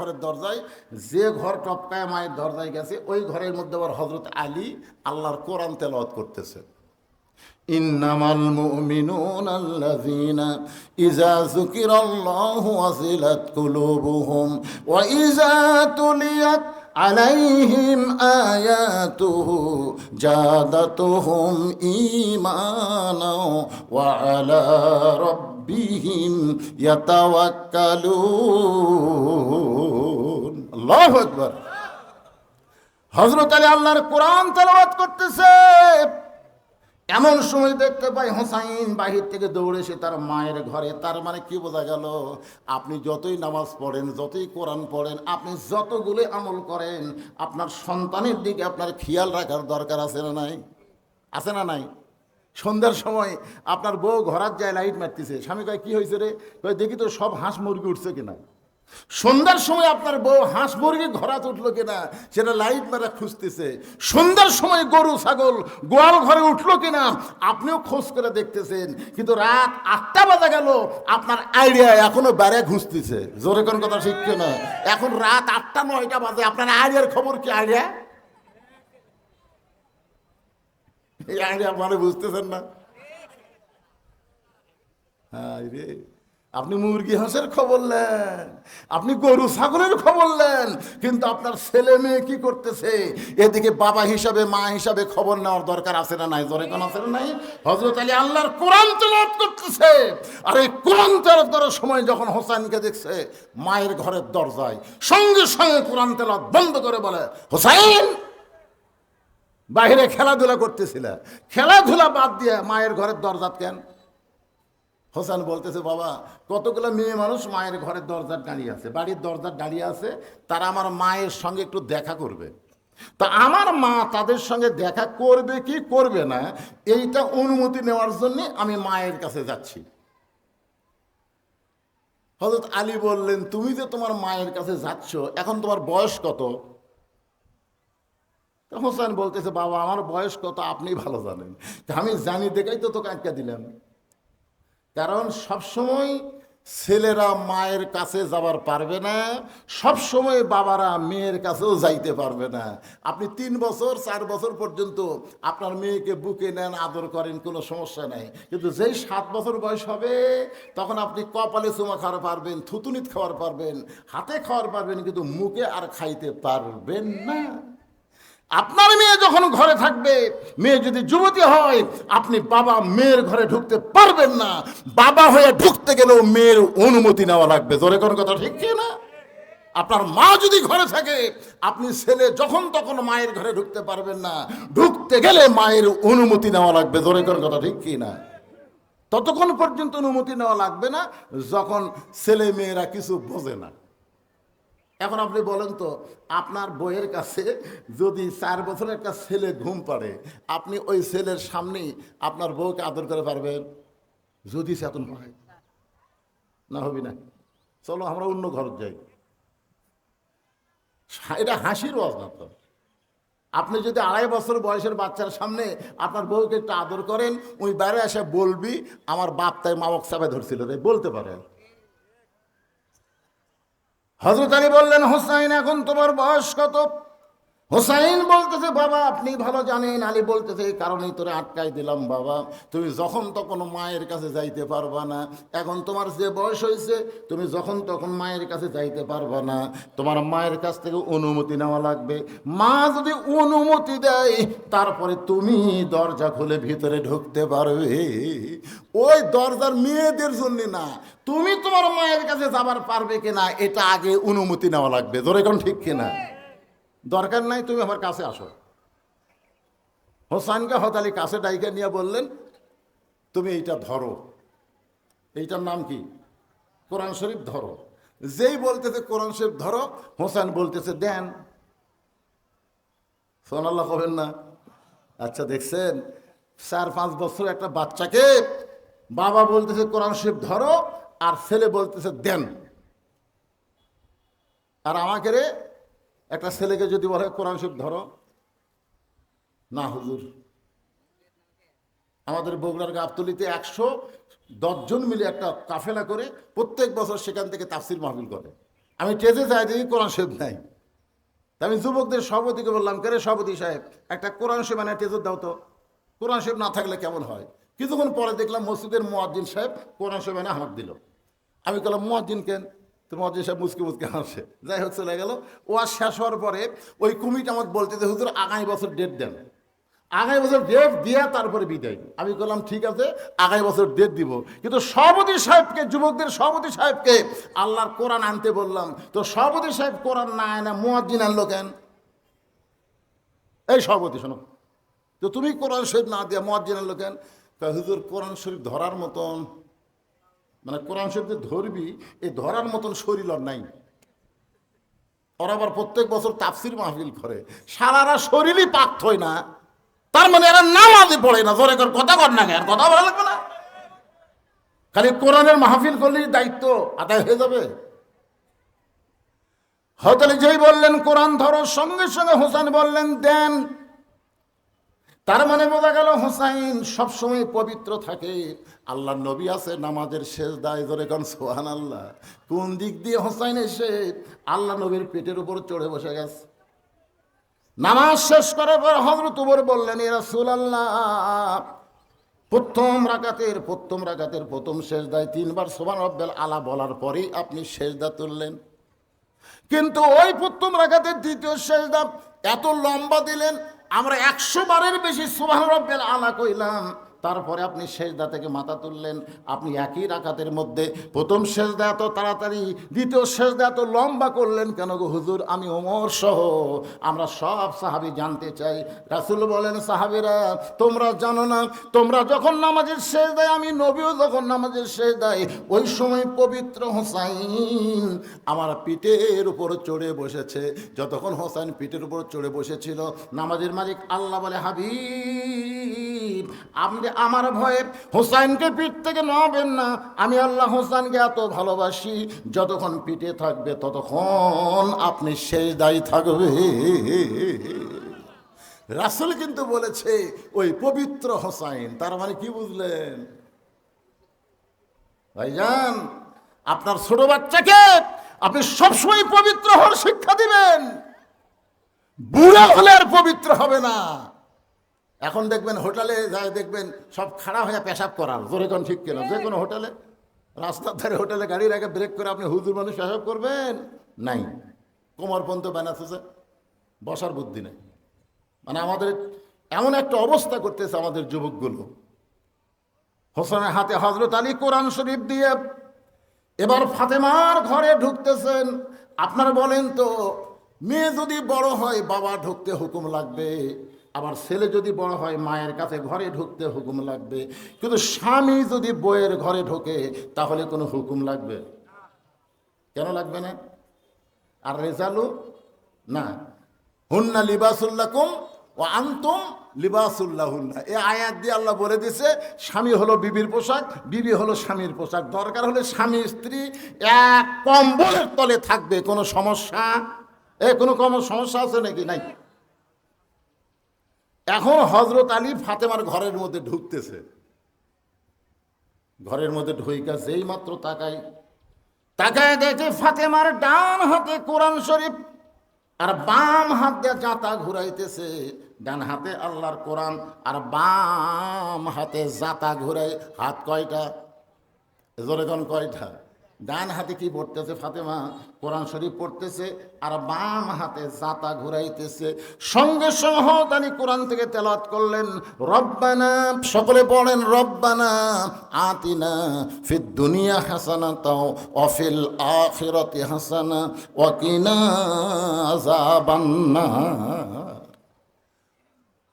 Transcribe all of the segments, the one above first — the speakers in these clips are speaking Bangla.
ঘরের দরজায়, যে ঘর টপকায় মায়ের দরজায় গেছে, ওই ঘরের মধ্যে আবার হজরত আলী আল্লাহর কোরআন তেলাওয়াত করতেছে। ইন্নামাল মুমিনুন আল্লাযীনা ইযা যুকিরাল্লাহু ওয়াসিলাত কুলুবুহুম ওয়া ইযা তুলিয়াত আলাইহিম আয়াতুহু জাদাতুহুম ঈমানাও ওয়া আলা রাব্ব ربهم يتوكلون الله أكبر হজরত আলী আল্লাহর কোরআন তেলাওয়াত করতেছে এমন সময় দেখতে পাই হোসাইন বাহির থেকে দৌড়ে এসে তার মায়ের ঘরে তার মানে কি বোঝা গেল আপনি যতই নামাজ পড়েন যতই কোরআন পড়েন আপনি যতগুলো আমল করেন আপনার সন্তানের দিকে আপনার খেয়াল রাখার দরকার আছে না নাই আছে না নাই সন্ধ্যার সময় আপনার বউ ঘরার যায় লাইট মারতেছে। স্বামী কয়, কি হয়েছে রে? দেখি তো সব হাঁস মুরগি উঠছে কিনা। সন্ধ্যার সময় আপনার বউ হাঁস মুরগি ঘোরাত উঠল কিনা, সেটা লাইট মারা খুঁজতেছে। সন্ধ্যার সময় গরু, ছাগল গোয়াল ঘরে উঠল কিনা, আপনিও খোঁজ করে দেখতেছেন। কিন্তু রাত আটটা বাজা গেল, আপনার আইডিয়া এখনও বেড়ে ঘুষতেছে জোরে কোন কথা শিখছে না? এখন রাত আটটা, নয়টা বাজে, আপনার আইডিয়ার খবর কি আইডিয়া এই আইডিয়া মানে বুঝতেছেন না। আপনি মুরগি হাঁসের খবর নেন, আপনি গরু ছাগলের খবর নেন, কিন্তু আপনার ছেলে মেয়ে কি করতেছে? এদিকে বাবা হিসাবে, মা হিসাবে খবর নেওয়ার দরকার আছে না নাই? জোরে কোন আছে না নাই? হজরত আলী আল্লাহর কোরআন তেলাওয়াত করতেছে। আর এই কোরআন তেলাওয়াত করার সময় যখন হোসাইনকে দেখছে, মায়ের ঘরের দরজায় সঙ্গে সঙ্গে কোরআন তেলাওয়াত বন্ধ করে বলে, হোসাইন বাইরে খেলাধুলা করতেছিল। খেলাধুলা বাদ দিয়ে মায়ের ঘরের দরজাত কেন? হোসেন বলতেছে, বাবা, কতগুলো মেয়ে মানুষ মায়ের ঘরের দরজার দাঁড়িয়ে আছে, বাড়ির দরজার দাঁড়িয়ে আছে, তারা আমার মায়ের সঙ্গে একটু দেখা করবে। তা আমার মা তাদের সঙ্গে দেখা করবে কি করবে না, এইটা অনুমতি নেওয়ার জন্য আমি মায়ের কাছে যাচ্ছি। হজরত আলী বললেন, তুমি যে তোমার মায়ের কাছে যাচ্ছ, এখন তোমার বয়স কত? হোসেন বলতেছে, বাবা, আমার বয়স কত আপনি ভালো জানেন। আমি জানি, দেখাই তো তোকে আটকা দিলাম। কারণ সবসময় ছেলেরা মায়ের কাছে যাবার পারবে না, সবসময় বাবারা মেয়ের কাছেও যাইতে পারবে না। আপনি তিন বছর, চার বছর পর্যন্ত আপনার মেয়েকে বুকে নেন, আদর করেন, কোনো সমস্যা নেই। কিন্তু যেই সাত বছর বয়স হবে, তখন আপনি কপালে চুমা খাওয়ার পারবেন থুতুনিত খাওয়ার পারবেন, হাতে খাওয়ার পারবেন, কিন্তু মুখে আর খাইতে পারবেন না। আপনার মেয়ে যখন ঘরে থাকবে, মেয়ে যদি যুবতী হয়, আপনি বাবা মেয়ের ঘরে ঢুকতে পারবেন না। বাবা হয়ে ঢুকতে গেলেও মেয়ের অনুমতি নেওয়া লাগবে। জোরে কোনো কথা ঠিক না? আপনার মা যদি ঘরে থাকে, আপনি ছেলে যখন তখন মায়ের ঘরে ঢুকতে পারবেন না। ঢুকতে গেলে মায়ের অনুমতি নেওয়া লাগবে। জোরে কোনো কথা ঠিক কি না? ততক্ষণ পর্যন্ত অনুমতি নেওয়া লাগবে না, যখন ছেলে মেয়েরা কিছু বোঝে না। এখন আপনি বলেন তো, আপনার বইয়ের কাছে যদি চার বছরের একটা ছেলে ঘুম পাড়ে, আপনি ওই ছেলের সামনেই আপনার বউকে আদর করে পারবেন? যদি চেতন হয়। না হবি না। চলো আমরা অন্য ঘর যাই। এটা হাসির ওয়াজ না তো। আপনি যদি আড়াই বছর বয়সের বাচ্চার সামনে আপনার বউকে একটু আদর করেন, ওই বাইরে এসে বলবি, আমার বাপ তাই মামক চাপে ধরছিল রে, বলতে পারেন। হজরত আলী বললেন হোসাইন এখন তোমার বয়স কত? হোসাইন বলতেছে, বাবা, আপনি ভালো জানেন। আলী বলতেছে, এই তোরে আটকাই দিলাম, বাবা। তুমি যখন তখন মায়ের কাছে যাইতে পারবা না। এখন তোমার যে বয়স হয়েছে তুমি যখন তখন মায়ের কাছে যাইতে পারবা না। তোমার মায়ের কাছ থেকে অনুমতি নেওয়া লাগবে। মা যদি অনুমতি দেয়, তারপরে তুমি দরজা খুলে ভিতরে ঢুকতে পারবে। ওই দরজার মেয়েদের জন্য না, তুমি তোমার মায়ের কাছে যাবার পারবে কিনা, এটা আগে অনুমতি নেওয়া লাগবে। ধরে কোন ঠিক কিনা? দরকার নাই, তুমি আমার কাছে আসো। হোসাইনকে হতালি কাছে ডাইকে নিয়ে বললেন, তুমি এইটা ধরো। এইটার নাম কি? কোরআন শরীফ ধরো। যেই বলতেছে কোরআন শরীফ ধরো হোসেন বলতেছে দেন। সোনাল্লাহ কবেন না? আচ্ছা দেখছেন, চার, পাঁচ বছর একটা বাচ্চাকে বাবা বলতেছে কোরআন শরীফ ধরো, আর ছেলে বলতেছে দেন। আর আমাকে রে একটা ছেলেকে যদি বলে, কোরআন শরীফ ধরো। না, হুজুর। আমাদের বগুড়ার গাবতলিতে একশো দশজন মিলে একটা কাফেলা করে প্রত্যেক বছর সেখান থেকে তাফসির মাহফিল করে। আমি টেজে যাই দেখি কোরআন শরীফ নাই। আমি যুবকদের সভাপতিকে বললাম কেরে সভাপতি সাহেব, একটা কোরআন শরীফ মানে টেজর দাও তো। কোরআন শরীফ না থাকলে কেমন হয়? কিছুক্ষণ পরে দেখলাম মসজিদের মোয়াজ্জিন সাহেব কোরআন শরীফ মানে হাত দিল। আমি বললাম মোয়াজ্জিন কেন? তো মহাজিন সাহেব মুসকে মুসকে হাসে। যাই হোক, চলে গেল। ও আর শেষ হওয়ার পরে ওই কমিটি আমাকে বলতে যে হুজুর, আগামী বছর ডেট দেন। আগামী বছর ডেট দিয়া তারপরে বিদায়। আমি বললাম, ঠিক আছে, আগামী বছর ডেট দিব। কিন্তু সভাপতি সাহেবকে, যুবকদের সভাপতি সাহেবকে আল্লাহর কোরআন আনতে বললাম তো সভাপতি সাহেব কোরআন না আনে, মুয়াজ্জিন আনলো কেন? এই সভাপতি, শোনো। তো তুমি কোরআন শরীফ না দিয়া মুয়াজ্জিন আনলো কেন? তা হুজুর, কোরআন শরীফ ধরার মতন মানে কোরআন শরীফ যে ধরবি এই ধরার মতন শরীর আর নাই। ওরা আবার প্রত্যেক বছর তাফসির মাহফিল করে। সারারা শরীরই পাক হয় না। তার মানে এরা নামাজই পড়ে না। জোরে কর কথা কর না কেন? কথা ভালো লাগবে না। খালি কোরআনের মাহফিল করলেই দায়িত্ব আদায় হয়ে যাবে। হয়তো যেই বললেন, কোরআন ধরো, সঙ্গে সঙ্গে হোসেন বললেন, দেন তার মানে বোঝা গেল হোসাইন সবসময় পবিত্র থাকে। আল্লাহ নবী আছে, নামাজের শেষ দায় ধরে কোন সোহান আল্লাহ কোন দিক দিয়ে হোসাইন এসে আল্লাহ নবীর পেটের উপর চড়ে বসে গেছে? নামাজ শেষ করার পর হজরত উমর বললেন এরা সুল আল্লাহ প্রথম রাকাতের প্রথম রাকাতের, প্রথম শেষ দায় তিনবার সোমান রব্বেল আলা বলার পরেই আপনি শেষদা তুললেন। কিন্তু ওই প্রথম রাখাতের দ্বিতীয় শেষদা এত লম্বা দিলেন আমরা একশো বারের বেশি সুবাহ রব্বেল আলা কইলাম। তারপরে আপনি শেষদা থেকে মাথা তুললেন, আপনি একই রাকাতের মধ্যে প্রথম শেষদা এত তাড়াতাড়ি, দ্বিতীয় শেষদা এত লম্বা করলেন কেন গো হুজুর? আমি ওমর সহ। আমরা সব সাহাবি জানতে চাই। রাসুল বলেন, সাহাবিরা, তোমরা জানো না, তোমরা যখন নামাজের শেষ দেয় আমি নবীও যখন নামাজের শেষ দেয় ওই সময় পবিত্র হোসাইন আমার পিঠের উপর চড়ে বসেছে। যতক্ষণ হোসাইন পিঠের উপর চড়ে বসেছিল, নামাজের মালিক আল্লাহ বলে, হাবিব আপনি আমার ভয়ে হোসাইনকে পিঠ থেকে নামাবেন না। আমি আল্লাহ হোসাইনকে এত ভালোবাসি, যতক্ষণ পিঠে থাকবে ততক্ষণ আপনি শেষ দায়ী থাকবে। রাসুল কিন্তু বলেছে, ওই পবিত্র হোসাইন, তার মানে কি বুঝলেন? ভাইজান, আপনার ছোট বাচ্চাকে আপনি সবসময় পবিত্র হওয়ার শিক্ষা দিবেন। বুড়া হলে আর পবিত্র হবে না। এখন দেখবেন হোটেলে যায় দেখবেন সব খাড়া হয়ে পেশাব করার, জোরে কোন ঠিক কেন? যে কোনো হোটেলে, রাস্তার ধারে হোটেলে গাড়ির আগে ব্রেক করে আপনি হুজুর মানুষ পেশাব করবেন? নাই। কোমর পর্যন্ত বানাচ্ছে বসার বুদ্ধি নেই। মানে আমাদের এমন একটা অবস্থা করতেছে আমাদের যুবকগুলো। হোসেনের হাতে হজরত আলী কোরআন শরীফ দিয়ে এবার ফাতেমার ঘরে ঢুকতেছেন। আপনারা বলেন তো, মেয়ে যদি বড় হয় বাবা ঢুকতে হুকুম লাগবে? আবার ছেলে যদি বড় হয়, মায়ের কাছে ঘরে ঢুকতে হুকুম লাগবে। কিন্তু স্বামী যদি বইয়ের ঘরে ঢোকে, তাহলে কোনো হুকুম লাগবে? কেন লাগবে না? আর রেজালু? না। হুন্না লিবাসুল্লাকুম ও আন্তুম লিবাসুল্লাহুন্না। এ আয়াত দিয়ে আল্লাহ বলে দিছে, স্বামী হলো বিবির পোশাক, বিবি হলো স্বামীর পোশাক। দরকার হলে স্বামী, স্ত্রী এক কম্বলের তলে থাকবে, কোনো সমস্যা? এ কোনো কোনো সমস্যা আছে নাকি? নাই। এখন হজরত আলী ফাতেমার ঘরের মধ্যে ঢুকতেছে। ঘরের মধ্যে ঢুইকা যেই মাত্র তাকাই তাকায় দেখে ফাতেমার ডান হাতে কোরআন শরীফ আর বাম হাত দিয়ে জাঁতা ঘুরাইতেছে। ডান হাতে আল্লাহর কোরআন আর বাম হাতে জাঁতা ঘুরাই হাত কয়টা? জোরে কয়টা? ডান হাতে কি পড়তেছে ফাতেমা? কোরআন শরীফ পড়তেছে আর বাম হাতে জাতা ঘুরাইতেছে। সঙ্গে সঙ্গে হতানি কোরআন থেকে তেলাত করলেন, রব্বানা সকলে পড়েন, রব্বানা আতিনা ফিদ দুনিয়া হাসানা তাও অফিল আখিরাতি হাসানা ওয়াকিনা আযাবান্না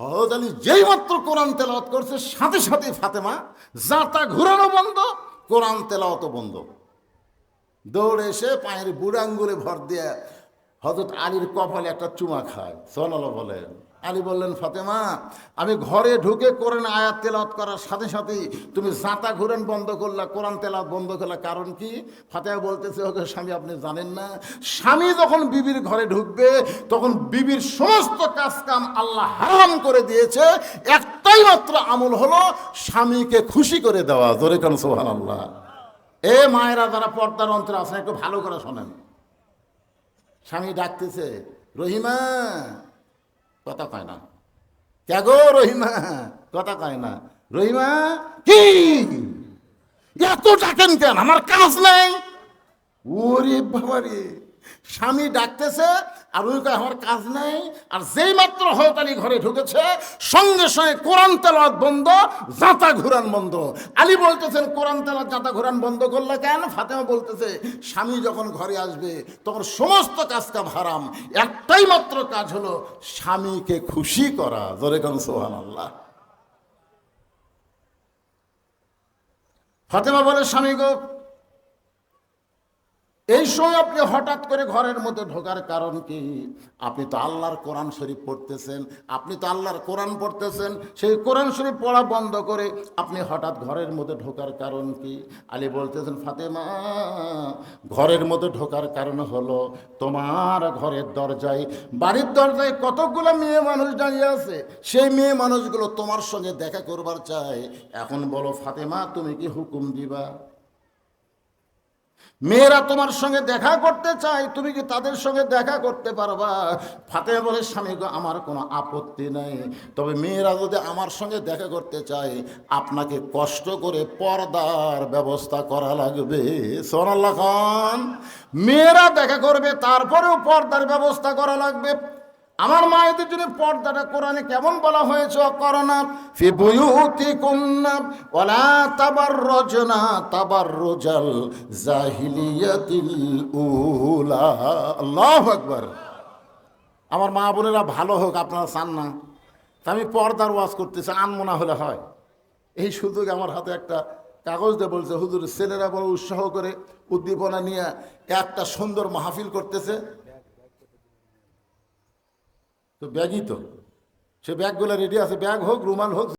হজরত যেই মাত্র কোরআন তেলাওয়াত করছে, সাথে সাথে ফাতেমা জাতা ঘুরানো বন্ধ, কোরআন তেলাওয়াতও বন্ধ। দৌড়ে এসে পায়ের বুড়া আঙ্গুলে ভর দিয়ে হজরত আলীর কপালে একটা চুমা খায় সোনাল বলেন। আলী বললেন, ফাতেমা, আমি ঘরে ঢুকে কোরআন আয়াত তেলাওয়াত করার সাথে সাথেই তুমি জাঁতা ঘুরেন বন্ধ করলা, কোরআন তেলাওয়াত বন্ধ করলা। কারণ কি? ফাতেমা বলতেছে ওকে স্বামী, আপনি জানেন না, স্বামী যখন বিবির ঘরে ঢুকবে, তখন বিবির সমস্ত কাজ কাম আল্লাহ হারাম করে দিয়েছে। একটাই মাত্র আমল হলো স্বামীকে খুশি করে দেওয়া। জোরে কেন সোহান আল্লাহ এ মায়েরা যারা পর্দার অন্তরে আছেন একটু ভালো করে শোনেন। স্বামী ডাকতেছে, রহিমা! কথা কয় না। কে গো রহিমা! কথা কয় না। রহিমা, কি? এত ডাকেন কেন? আমার কাজ নাই। ওরে বাবারে! স্বামী ডাকতেছে আর ওই আমার কাজ নাই। আর যেই মাত্র হয়তালি ঘরে ঢুকেছে, সঙ্গে সঙ্গে কোরআন তেলাওয়াত বন্ধ জাতা ঘুরান বন্ধ। আলী বলতেছেন, কোরআন তেলাওয়াত জাতা ঘুরান বন্ধ করলে কেন? ফাতেমা বলতেছে, স্বামী যখন ঘরে আসবে, তখন সমস্ত কাজটা হারাম। একটাই মাত্র কাজ হলো স্বামীকে খুশি করা। জোরে কোন সোহান আল্লাহ ফাতেমা বলে, স্বামী গো এই সময় আপনি হঠাৎ করে ঘরের মধ্যে ঢোকার কারণ কি? আপনি তো আল্লাহর কোরআন শরীফ পড়তেছেন, আপনি তো আল্লাহর কোরআন পড়তেছেন, সেই কোরআন শরীফ পড়া বন্ধ করে আপনি হঠাৎ ঘরের মধ্যে ঢোকার কারণ কি? আলী বলতেছেন, ফাতেমা, ঘরের মধ্যে ঢোকার কারণ হলো তোমার ঘরের দরজায়, বাড়ির দরজায় কতগুলো মেয়ে মানুষ দাঁড়িয়ে আছে, সেই মেয়ে মানুষগুলো তোমার সঙ্গে দেখা করবার চায়। এখন বলো, ফাতেমা, তুমি কি হুকুম দিবা? মেয়েরা তোমার সঙ্গে দেখা করতে চায়, তুমি কি তাদের সঙ্গে দেখা করতে পারবা? ফাতে বলে, স্বামী আমার কোনো আপত্তি নেই। তবে মেয়েরা যদি আমার সঙ্গে দেখা করতে চায়, আপনাকে কষ্ট করে পর্দার ব্যবস্থা করা লাগবে। সোনাল্লা খান, মেয়েরা দেখা করবে, তারপরেও পর্দার ব্যবস্থা করা লাগবে। আমার মায়েদের জন্য পর্দাটা কোরআনে কেমন বলা হয়েছে? করোনা ফি বুয়ুতিকুন্না ওয়ালা তাবাররুজনা তাবাররুজাল জাহিলিয়াতিল উলা। আল্লাহু আকবার। আমার মা বোনেরা ভালো হোক, আপনারা চান না। আমি পর্দার ওয়াজ করতেছি, আনমনা হলে হয়। এই সুযোগ আমার হাতে একটা কাগজ দিয়ে বলছে, হুজুর, ছেলেরা বড় উৎসাহ করে উদ্দীপনা নিয়ে একটা সুন্দর মাহফিল করতেছে। তো ব্যাগই তো। সে ব্যাগগুলো রেডি আছে। ব্যাগ হোক রুমাল হোক